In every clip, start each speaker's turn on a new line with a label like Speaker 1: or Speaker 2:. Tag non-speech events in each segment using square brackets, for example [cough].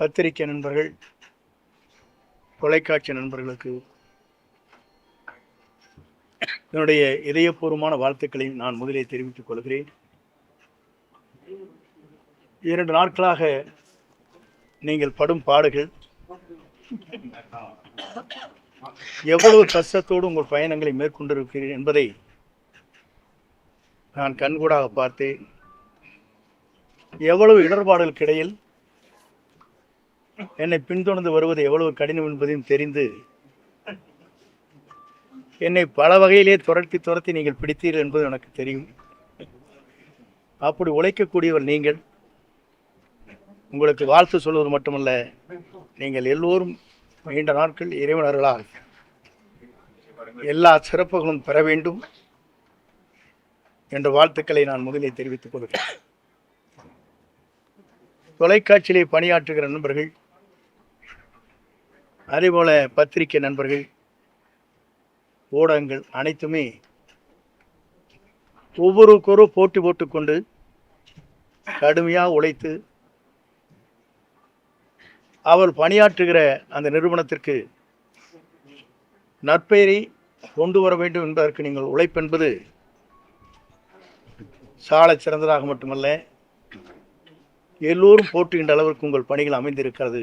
Speaker 1: பத்திரிகை நண்பர்கள் தொலைக்காட்சி நண்பர்களுக்கு என்னுடைய இதயபூர்வமான வாழ்த்துக்களையும் நான் முதலே தெரிவித்துக் கொள்கிறேன். இரண்டு நாட்களாக நீங்கள் படும் பாடுகள் எவ்வளவு கஷ்டத்தோடு உங்கள் பயணங்களை மேற்கொண்டிருக்கிறீர்கள் என்பதை நான் கண்கூடாக பார்த்தேன். எவ்வளவு இடர்பாடுகளுக்கு இடையில் என்னை பின்தொடர்ந்து வருவது எவ்வளவு கடினம் என்பதையும் தெரிந்து என்னை பல வகையிலே துரத்தி துரத்தி நீங்கள் பிடித்தீர்கள் என்பது எனக்கு தெரியும். அப்படி உழைக்கக்கூடியவர் நீங்கள். உங்களுக்கு வாழ்த்து சொல்வது மட்டுமல்ல நீங்கள் எல்லோரும் நீண்ட நாட்கள் இறைவனர்களால் எல்லா சிறப்புகளும் பெற வேண்டும் என்ற வாழ்த்துக்களை நான் முதலில் தெரிவித்துக் கொள்கிறேன். தொலைக்காட்சியிலே பணியாற்றுகிற நண்பர்கள் அதேபோல் பத்திரிகை நண்பர்கள் ஊடகங்கள் அனைத்துமே ஒவ்வொருவருக்கொரு போட்டி போட்டுக்கொண்டு கடுமையாக உழைத்து அவர் பணியாற்றுகிற அந்த நிறுவனத்திற்கு நற்பெயரை கொண்டு வர வேண்டும் என்பதற்கு நீங்கள் உழைப்பென்பது சாலை சிறந்ததாக மட்டுமல்ல எல்லோரும் போற்றுகின்ற அளவிற்கு உங்கள் பணிகள் அமைந்திருக்கிறது.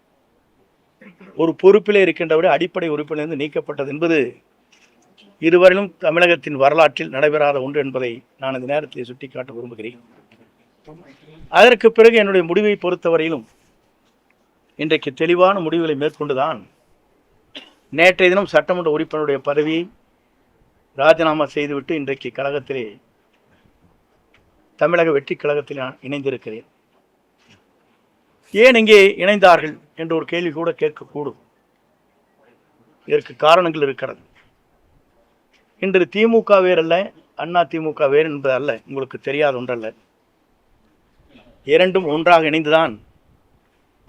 Speaker 1: ஒரு பொறுப்பிலே இருக்கின்றவரை அடிப்படை உறுப்பிலிருந்து நீக்கப்பட்டது என்பது இதுவரையிலும் தமிழகத்தின் வரலாற்றில் நடைபெறாத ஒன்று என்பதை நான் இந்த நேரத்தில் சுட்டிக்காட்ட விரும்புகிறேன். அதற்கு பிறகு என்னுடைய முடிவை பொறுத்தவரையிலும் இன்றைக்கு தெளிவான முடிவுகளை மேற்கொண்டுதான் நேற்றைய தினம் சட்டமன்ற உறுப்பினருடைய பதவியை ராஜினாமா செய்துவிட்டு இன்றைக்கு கழகத்திலே தமிழக வெற்றி கழகத்தில் நான் இணைந்திருக்கிறேன். ஏன் இங்கே இணைந்தார்கள்? என்ற ஒரு கேள்வி கூட கேட்கக்கூடும். இதற்கு காரணங்கள் இருக்கிறது. இன்று திமுக வேறல்ல அண்ணா திமுக வேறு என்பது அல்ல உங்களுக்கு தெரியாத ஒன்றல்ல. இரண்டும் ஒன்றாக இணைந்துதான்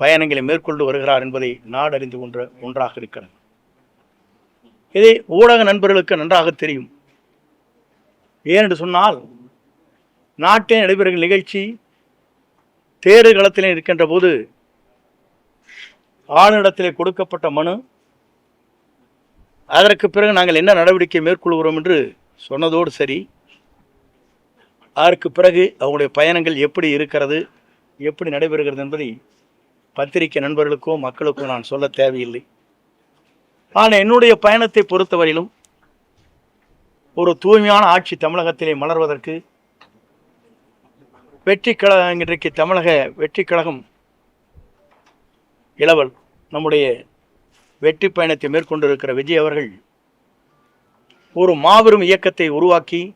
Speaker 1: பயணங்களை மேற்கொண்டு வருகிறார் என்பதை நாடறிந்து கொன்ற ஒன்றாக இருக்கிறது. இதை ஊடக நண்பர்களுக்கு நன்றாக தெரியும். ஏனென்று சொன்னால் நாட்டில் நடைபெறுகிற நிகழ்ச்சி தேர்தல் களத்தில் இருக்கின்ற போது ஆணிடத்திலே கொடுக்கப்பட்ட மனு. அதற்கு பிறகு நாங்கள் என்ன நடவடிக்கை மேற்கொள்கிறோம் என்று சொன்னதோடு சரி. அதற்கு பிறகு அவங்களுடைய பயணங்கள் எப்படி இருக்கிறது எப்படி நடைபெறுகிறது என்பதை பத்திரிகை நண்பர்களுக்கோ மக்களுக்கோ நான் சொல்ல தேவையில்லை. ஆனால் என்னுடைய பயணத்தை பொறுத்தவரையிலும் ஒரு தூய்மையான ஆட்சி தமிழகத்திலே மலர்வதற்கு வெற்றி கழகம் இன்றைக்கு தமிழக வெற்றி கழகம் இளவல். நம்முடைய வெற்றி பயணத்தை மேற்கொண்டிருக்கிற விஜய் அவர்கள் ஒரு மாபெரும் இயக்கத்தை உருவாக்கி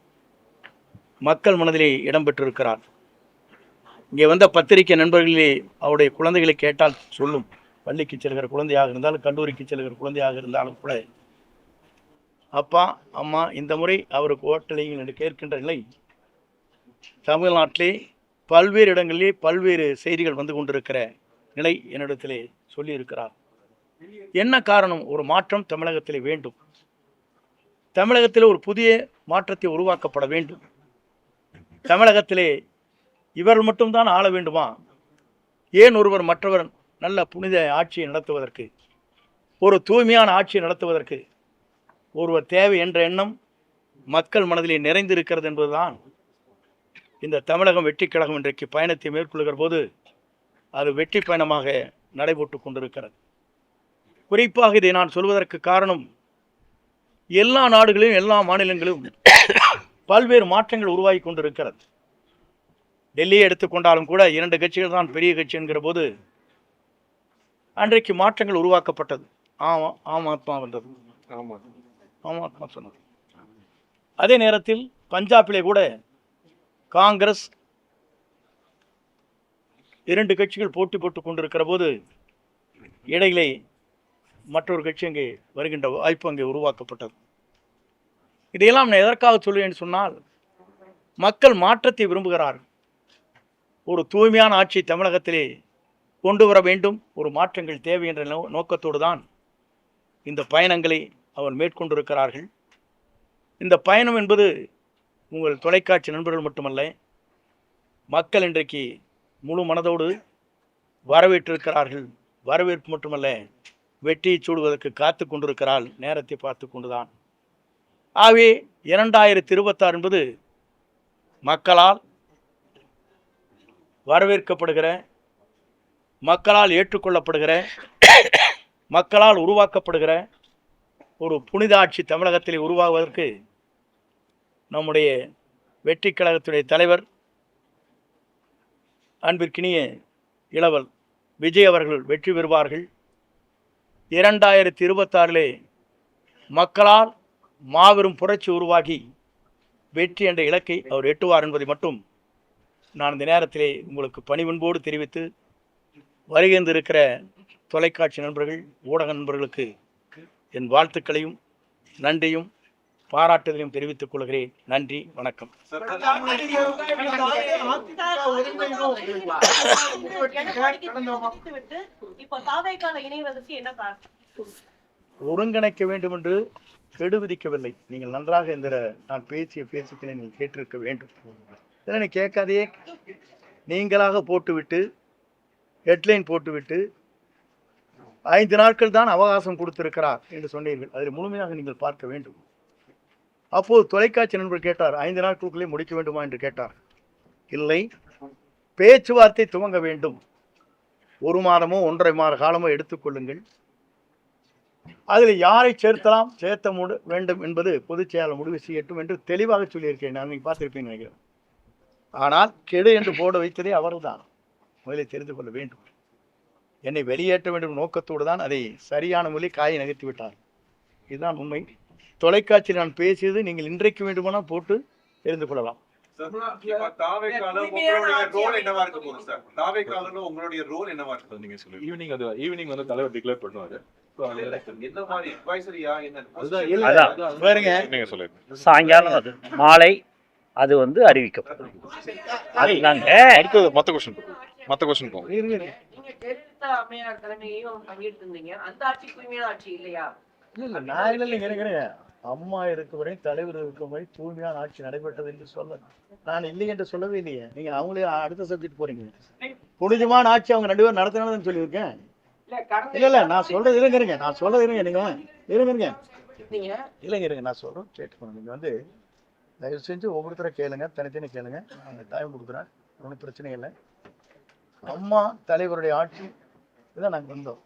Speaker 1: மக்கள் மனதிலே இடம்பெற்றிருக்கிறார் இங்கே வந்த பத்திரிகை நண்பர்களே அவருடைய குழந்தைகளை கேட்டால் சொல்லும். பள்ளிக்கு செல்கிற குழந்தையாக இருந்தாலும் கல்லூரிக்கு செல்கிற குழந்தையாக இருந்தாலும் கூட அப்பா அம்மா இந்த முறை அவருக்கு ஓட்டலையும் என்று கேட்கின்ற நிலை தமிழ்நாட்டிலே பல்வேறு இடங்களிலே பல்வேறு செய்திகள் வந்து கொண்டிருக்கிற நிலை என்னிடத்திலே சொல்லியிருக்கிறார். என்ன காரணம்? ஒரு மாற்றம் தமிழகத்தில் வேண்டும். தமிழகத்தில் ஒரு புதிய மாற்றத்தை உருவாக்கப்பட வேண்டும். தமிழகத்திலே இவர்கள் மட்டும்தான் ஆள வேண்டுமா? ஏன் ஒருவர் மற்றவர் நல்ல புனித ஆட்சியை நடத்துவதற்கு ஒரு தூய்மையான ஆட்சியை நடத்துவதற்கு ஒருவர் தேவை என்ற எண்ணம் மக்கள் மனதிலே நிறைந்திருக்கிறது என்பதுதான் இந்த தமிழகம் வெற்றி கழகம் இன்றைக்கு பயணத்தை மேற்கொள்கிற போது அது வெற்றி பயணமாக நடைபெற்று கொண்டிருக்கிறது. குறிப்பாக இதை நான் சொல்வதற்கு காரணம் எல்லா நாடுகளிலும் எல்லா மாநிலங்களிலும் பல்வேறு மாற்றங்கள் உருவாகி கொண்டிருக்கிறது. டெல்லியை எடுத்துக்கொண்டாலும் கூட இரண்டு கட்சிகள் தான் பெரிய கட்சி என்கிற போது அன்றைக்கு மாற்றங்கள் உருவாக்கப்பட்டது. ஆமா ஆம் ஆத்மா வந்தது
Speaker 2: ஆமாம்
Speaker 1: ஆம் ஆத்மா சொன்னது. அதே நேரத்தில் பஞ்சாபிலே கூட காங்கிரஸ் இரண்டு கட்சிகள் போட்டி போட்டுக் கொண்டிருக்கிற போது இடையிலே மற்றொரு கட்சி அங்கே வருகின்ற வாய்ப்பு அங்கே உருவாக்கப்பட்டது. இதையெல்லாம் நான் எதற்காக சொல்லுவேன் சொன்னால் மக்கள் மாற்றத்தை விரும்புகிறார்கள். ஒரு தூய்மையான ஆட்சி தமிழகத்திலே கொண்டு வர வேண்டும். ஒரு மாற்றங்கள் தேவை என்ற நோ நோக்கத்தோடு தான் இந்த பயணங்களை அவர் மேற்கொண்டிருக்கிறார்கள். இந்த பயணம் என்பது உங்கள் தொலைக்காட்சி நண்பர்கள் மட்டுமல்ல மக்கள் இன்றைக்கு முழு மனதோடு வரவேற்றிருக்கிறார்கள். வரவேற்பு மட்டுமல்ல வெற்றியை சூடுவதற்கு காத்து கொண்டிருக்கிறாள். நேரத்தை பார்த்து கொண்டுதான். ஆகவே இரண்டாயிரத்தி இருபத்தாறு என்பது மக்களால் வரவேற்கப்படுகிற மக்களால் ஏற்றுக்கொள்ளப்படுகிற மக்களால் உருவாக்கப்படுகிற ஒரு புனித ஆட்சி தமிழகத்தில் உருவாகுவதற்கு நம்முடைய வெற்றி கழகத்துடைய தலைவர் அன்பிற்கினிய இளவல் விஜய் அவர்கள் வெற்றி பெறுவார்கள். இரண்டாயிரத்தி இருபத்தாறிலே மக்களால் மாபெரும் புரட்சி உருவாகி வெற்றி என்ற இலக்கை அவர் எட்டுவார் என்பதை மட்டும் நான் இந்த நேரத்திலே உங்களுக்கு பணிவன்போடு தெரிவித்து வருகின்றிருக்கிற தொலைக்காட்சி நண்பர்கள் ஊடக நண்பர்களுக்கு என் வாழ்த்துக்களையும் நன்றியும் பாராட்டுதலையும் தெரிவித்துக் கொள்கிறேன். நன்றி வணக்கம். ஒருங்கிணைக்க வேண்டும் என்று கெடு விதிக்கவில்லை. நீங்கள் நன்றாக இந்த நான் பேசிய பேச்சுக்களை நீங்கள் கேட்டிருக்க வேண்டும். இதனை நீ கேட்காதே. நீங்களாக போட்டுவிட்டு ஹெட்லைன் போட்டுவிட்டு ஐந்து நாட்கள் தான் அவகாசம் கொடுத்திருக்கிறார் என்று சொன்னீர்கள். அதில் முழுமையாக நீங்கள் பார்க்க வேண்டும். அப்போது தொலைக்காட்சி நண்பர் கேட்டார் ஐந்து நாட்களுக்குள்ளே முடிக்க வேண்டுமா? என்று கேட்டார். இல்லை. பேச்சுவார்த்தை துவங்க வேண்டும். ஒரு மாதமோ ஒன்றரை மாத காலமோ எடுத்துக்கொள்ளுங்கள் அதில் யாரை சேர்த்தலாம் சேர்த்த முடி வேண்டும் என்பது பொதுச் செயலாளர் முடிவு செய்யட்டும் என்று தெளிவாக சொல்லியிருக்கேன் நான் நீங்கள் பார்த்துருப்பேன் நினைக்கிறேன். ஆனால் கெடு என்று போட வைத்ததே அவர்தான். முதலில் தெரிந்து கொள்ள வேண்டும். என்னை வெளியேற்ற வேண்டும் நோக்கத்தோடு தான் அதை சரியான மொழி காயை நகர்த்தி விட்டார். இதுதான் உண்மை. தொலைக்காட்சியில் நான் பேசியது நீங்கள் இன்றைக்கு வேண்டுமானால் போட்டு தெரிந்து கொள்ளலாம்.
Speaker 3: இப்ப தாவேக்கால உங்களுடைய ரோல் என்னவா இருக்க போகுது சார் தாவேக்கால உங்களுடைய ரோல் என்னவா இருக்கு நீங்க சொல்லுங்க.
Speaker 4: ஈவினிங் அது ஈவினிங் வந்து தலைவர் டிக்ளேர் பண்ணுவாரு.
Speaker 5: சாயங்காலம் அது மாலை அது வந்து அறிவிக்கப்படும்
Speaker 4: அடுத்தது மத்த கொஸ்டின் மத்த கொஸ்டின் போகும்
Speaker 2: அம்மையார் தலைமையையும் பங்கேற்று இருந்தீங்க அந்த ஆட்சி தூய்மையான ஆட்சி இல்லையா?
Speaker 1: இல்ல நான் இல்ல அம்மா இருக்கும் வரை தலைவர் இருக்கும் வரை தூய்மையான ஆட்சி நடைபெற்றது என்று சொல்ல நான் இல்லை என்று சொல்லவே இல்லையே. நீங்க அவங்களே அடுத்த சப்ஜெக்ட் போறீங்க. புனிதமான ஆட்சி அவங்க ரெண்டு பேரும் நடத்தினாலும் சொல்லியிருக்கேன்.
Speaker 2: இல்ல
Speaker 1: இல்ல நான் சொல்றது இருங்க இருங்க. நான் சொல்றது இருங்க நீங்க இருங்க இருங்க. இல்லைங்க இருங்க நான் சொல்றேன் கேட்டுக்கணும் நீங்க வந்து தயவு செஞ்சு ஒவ்வொருத்தரை கேளுங்க தனித்தனி கேளுங்க. நான் டைம் கொடுக்குறேன் ஒன்றும் பிரச்சனை இல்லை. அம்மா தலைவருடைய ஆட்சி இதான் நாங்கள் வந்தோம்.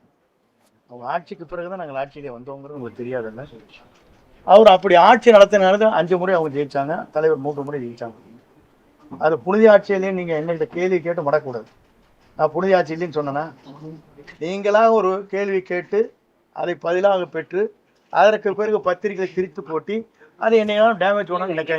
Speaker 1: அவங்க ஆட்சிக்கு பிறகுதான் நாங்கள் ஆட்சியிலே வந்தோங்கிறது உங்களுக்கு தெரியாதுல்ல. அவர் அப்படி ஆட்சி நடத்தினால அஞ்சு முறை அவங்க ஜெயிச்சாங்க. தலைவர் மூன்று முறை ஜெயிச்சாங்க. அது புனித ஆட்சியிலையும் நீங்க எங்கள்கிட்ட கேள்வி கேட்டு மடக்கூடாது. நான் புனித ஆட்சி இல்லைன்னு சொன்னேன்னா நீங்களாக ஒரு கேள்வி கேட்டு அதை பதிலாக பெற்று அதற்கு பிறகு பத்திரிகை திரித்து போட்டி அது என்னையெல்லாம் டேமேஜ் பண்ணாலும் எனக்கு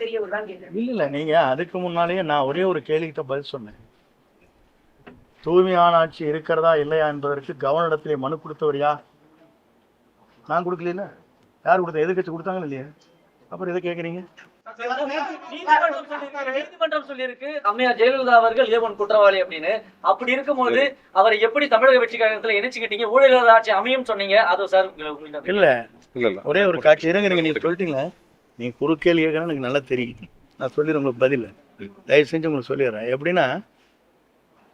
Speaker 2: தெரிய வருதான் கேட்கிறேன்.
Speaker 1: இல்ல இல்ல நீங்க அதுக்கு முன்னாலேயே நான் ஒரே ஒரு கேள்விக்கு பதில் சொன்னேன். தூய்மையான ஆட்சி இருக்கிறதா இல்லையா என்பதற்கு கவர்னரிடத்திலே மனு கொடுத்தவர் யார்? நான் கொடுக்கல யார் கொடுத்தா எதிர்கட்சி கொடுத்தாங்களா இல்லையா? அப்புறம் எதை கேட்குறீங்க?
Speaker 6: நீதிமன்றம் சொல்லியிருக்கு அம்மையார் ஜெயலலிதா அவர்கள் ஏவன் குற்றவாளி அப்படின்னு. அப்படி இருக்கும்போது அவரை எப்படி தமிழக வெற்றி கழகத்துல இணைச்சுக்கிட்டீங்க? ஆட்சி அமையும் சொன்னீங்க. அது சார்
Speaker 1: இல்ல.
Speaker 4: இல்ல இல்ல.
Speaker 1: ஒரே ஒரு காட்சி. இருங்க இருங்க நீங்க சொல்லிட்டீங்களா நீங்க குறுக்கேள்வி கேட்கறா எனக்கு நல்லா தெரியும். நான் சொல்லிடுறேன் உங்களுக்கு பதில். தயவு செஞ்சு உங்களுக்கு சொல்லிடுறேன். எப்படின்னா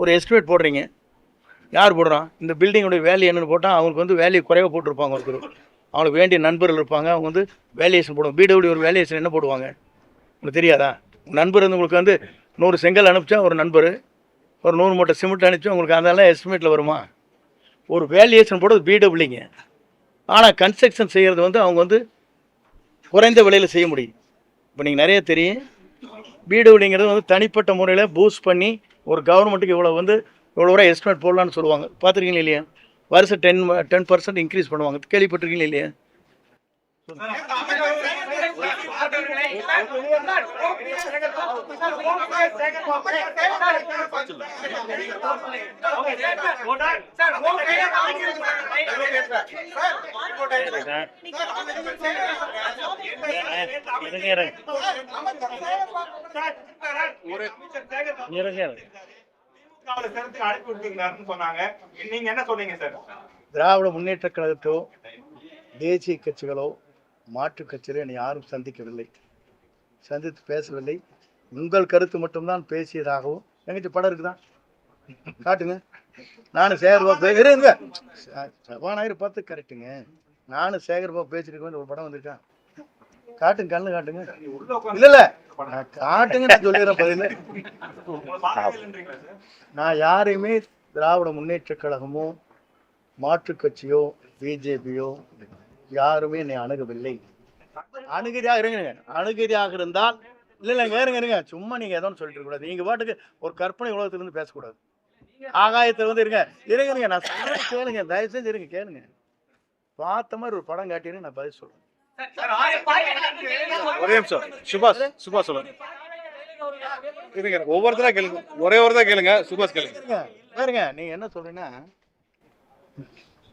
Speaker 1: ஒரு எஸ்டிமேட் போடுறீங்க. யார் போடுறான்? இந்த பில்டிங்குடைய வேல்யூ என்னென்னு போட்டால் அவங்களுக்கு வந்து வேல்யூ குறைவாக போட்டிருப்பாங்க ஒருத்தர் அவங்களுக்கு வேண்டிய நண்பர்கள் இருப்பாங்க. அவங்க வந்து வேல்யூஷன் போடுவாங்க. பிடபிள்யூ ஒரு வேல்யூஷன் என்ன போடுவாங்க? உங்களுக்கு தெரியாதா? நண்பர் வந்து உங்களுக்கு வந்து நூறு செங்கல் அனுப்பிச்சா ஒரு நண்பர். ஒரு நூறு மூட்டை சிமெண்ட் அனுப்பிச்சா உங்களுக்கு அதெல்லாம் எஸ்டிமேட்டில் வருமா? ஒரு வேல்யூஷன் போடுறது பிடபிள்யூங்க ஆனால் கன்ஸ்ட்ரக்ஷன் செய்கிறது வந்து அவங்க வந்து குறைந்த விலையில் செய்ய முடியும். இப்போ நீங்கள் நிறைய தெரியும். பிடபிள்யூங்கிறது வந்து தனிப்பட்ட முறையில் பூஸ்ட் பண்ணி ஒரு கவர்மெண்ட்டுக்கு இவ்வளோ வந்து இவ்வளோ ரூபா எஸ்டிமேட் போடலான்னு சொல்லுவாங்க. பார்த்துருக்கீங்களா இல்லையா? வருஷம் டென் டென் பர்சன்ட் இன்க்ரீஸ் பண்ணுவாங்க. கேள்விப்பட்டிருக்கீங்களா இல்லையா இருங்க, இருங்க. இருங்க, இருங்க.
Speaker 7: அனுப்பி விட்டுருந்தாருன்னு சொன்னாங்க நீங்க என்ன சொன்னீங்க சார்
Speaker 1: திராவிட முன்னேற்ற கழகத்தோ தேசிய கட்சிகளோ மாற்றுக் கட்சிகளோ என்னை யாரும் சந்திக்கவில்லை. சந்தித்து பேசவில்லை. உங்கள் கருத்து மட்டும்தான் பேசியதாகவும் எங்கிட்ட படம் இருக்குதா? காட்டுங்க. நானும் சேகர்பாபு இருங்க சபாநாயகர் பார்த்து கரெக்டுங்க. நானும் சேகர்பாபு பேசிருக்கேன் ஒரு படம் வந்திருக்கா? காட்டுங்க கண்ணு காட்டுங்க. இல்ல இல்ல. நான் காட்டுங்க நான் சொல்லிடுறேன் பதில் நான் யாரையுமே திராவிட முன்னேற்ற கழகமோ மாற்றுக் கட்சியோ பிஜேபியோ யாருமே என்னை அணுகவில்லை. அணுகிறியாக இருங்க அணுகிறியாக இருந்தால் இல்லை இல்லைங்க இருங்க இருங்க சும்மா நீங்கள் ஒன்று சொல்லிட்டு இருக்கக்கூடாது. நீங்கள் பாட்டுக்கு ஒரு கற்பனை உலகத்திலிருந்து பேசக்கூடாது. ஆகாயத்தில் வந்து இருங்க. இருங்க இருங்க. நான் சொல்றேன் கேளுங்க. தயவு செஞ்சு இருங்க கேளுங்க. பார்த்த மாதிரி ஒரு படம் காட்டினு நான் பதில் சொல்றேன்.
Speaker 4: ஒரே நிமிஷம். சுபாஷ் சுபாஷ் சொல்லுங்க. இருங்க ஒவ்வொருத்தரா கேளுங்க. ஒரே ஒரு தான் கேளுங்க. சுபாஷ் கேளுங்க.
Speaker 1: பாருங்க நீங்க என்ன சொல்றீங்கன்னா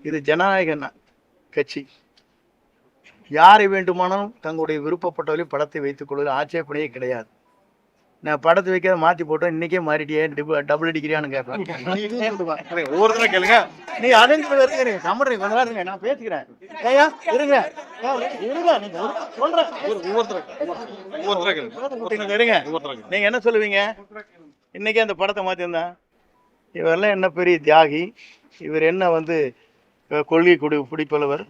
Speaker 1: இது ஜனநாயக நா- கட்சி. யாரை வேண்டுமானாலும் தங்களுடைய விருப்பப்பட்டவரை படத்தை வைத்துக் கொள்வதில் ஆட்சேபனையே கிடையாது. நான் படத்தை வைக்காத மாத்தி போட்டோம் இன்னைக்கே மாறிட்டியே டிபு- டபுள் அடிக்கிறியான்னு கேட்பேன்.
Speaker 4: இருங்க, ஒவ்வொருத்தரா கேளுங்க.
Speaker 1: நீ அரேஞ்ச் கொஞ்ச நேரம் இருங்க நான் பேசிக்கிறேன். ஏய்யா இருங்க. ஏய், இருங்க நீங்க சொல்றேன்.
Speaker 4: ஒவ்வொருத்தரா
Speaker 1: இருங்க. நீங்க என்ன சொல்லுவீங்க? இன்னைக்கே அந்த படத்தை மாத்திருந்தேன் இவரெல்லாம் என்ன பெரிய தியாகி. இவர் என்ன வந்து கொள்கை குடி பிடிப்பளவர்?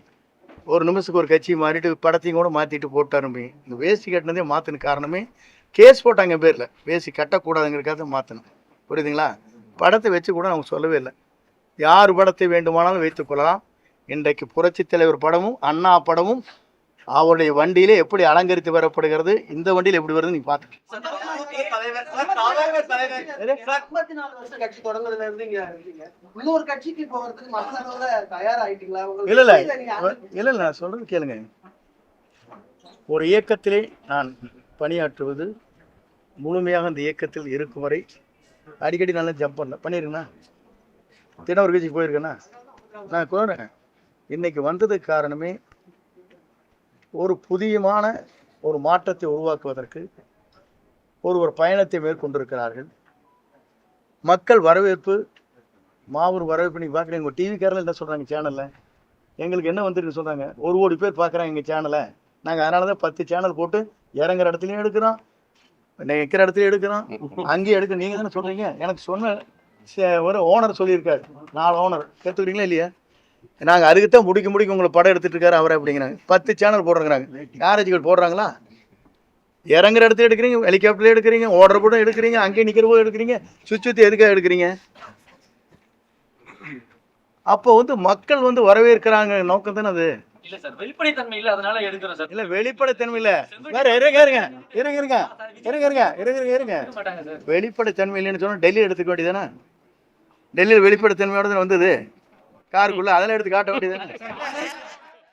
Speaker 1: ஒரு நிமிஷத்துக்கு ஒரு கட்சி மாறிட்டு படத்தையும் கூட மாற்றிட்டு போட்டாருமே. இந்த வேஷ்டி கட்டினதே மாற்றின காரணமே கேஸ் போட்டாங்க பேரில். வேசி வேஷ்டி கட்டக்கூடாதுங்கிறதுக்காக புரியுதுங்களா? படத்தை வச்சு கூட அவங்க சொல்லவே இல்லை. யார் படத்தை வேண்டுமானாலும் வைத்துக்கொள்ளலாம் இன்றைக்கு புரட்சித் தலைவர் படமும் அண்ணா படமும் அவருடைய வண்டியிலே எப்படி அலங்கரித்து வரப்படுகிறது? இந்த வண்டியில் எப்படி வருது நீ பார்த்து இல்ல இல்ல. இல்ல நான் சொல்றது கேளுங்க. ஒரு இயக்கத்திலே நான் பணியாற்றுவது முழுமையாக அந்த இயக்கத்தில் இருக்கும் வரை அடிக்கடி நல்லா ஜம்ப் பண்ணல பண்ணிருக்கேண்ணா தினம் ஒரு கட்சிக்கு போயிருக்கேண்ணா நான் சொல்றேன் இன்னைக்கு வந்ததுக்கு காரணமே ஒரு புதியமான ஒரு மாற்றத்தை உருவாக்குவதற்கு ஒரு ஒரு பயணத்தை மேற்கொண்டிருக்கிறார்கள். மக்கள் வரவேற்பு மாபெரும் வரவேற்பு நீங்கள் பார்க்குறீங்க. உங்கள் டிவிக்காரில் என்ன சொல்கிறாங்க சேனலில் எங்களுக்கு என்ன வந்துருக்கு சொல்கிறாங்க ஒரு கோடி பேர் பார்க்குறாங்க எங்கள் சேனலை நாங்கள் அதனால தான் பத்து சேனல் போட்டு இறங்குற இடத்துலையும் எடுக்கிறோம். நிற்கிற இடத்துலையும் எடுக்கிறோம். அங்கேயும் எடுக்க நீங்கள் தானே சொல்கிறீங்க எனக்கு சொன்ன சே- ஒரு ஓனர் சொல்லியிருக்காரு. நாலு ஓனர் கேட்டுக்கிறீங்களா இல்லையா? நாங்கள் அதுக்கு தான் முடிக்க முடிக்க உங்களை படம் எடுத்துட்டு இருக்காரு அவரை அப்படிங்கிறாங்க. பத்து சேனல் போடுறாங்க யாராச்சும் போடுறாங்களா? இறங்குற இடத்துல எடுக்கிறீங்க ஹெலிகாப்டர்ல எடுக்கிறீங்க ஓடுற கூட எடுக்கிறீங்க அங்கேயே நிற்கிற போது எடுக்கிறீங்க சுற்றி சுற்றி எதுக்காக எடுக்கிறீங்க? அப்போ வந்து மக்கள் வந்து வரவேற்கிறாங்க நோக்கம் தானே அது?
Speaker 6: இல்ல சார் வெளிப்படைத்தன்மை இல்ல அதனால எடுக்கிறோம் சார்.
Speaker 1: இல்ல வெளிப்படைத்தன்மை இல்ல. வேற இருங்க இருங்க இருங்க இருங்க இருங்க இருங்க இருங்க இருங்க இருங்க
Speaker 6: எடுக்க மாட்டாங்க சார்.
Speaker 1: வெளிப்படைத்தன்மை இல்லைன்னு சொன்னா டெல்லி எடுத்துக்க வேண்டியதானே டெல்லியில் வெளிப்படைத்தன்மையோட தானே வந்தது? காருக்குள்ள அதெல்லாம் எடுத்து காட்ட வேண்டியது [laughs]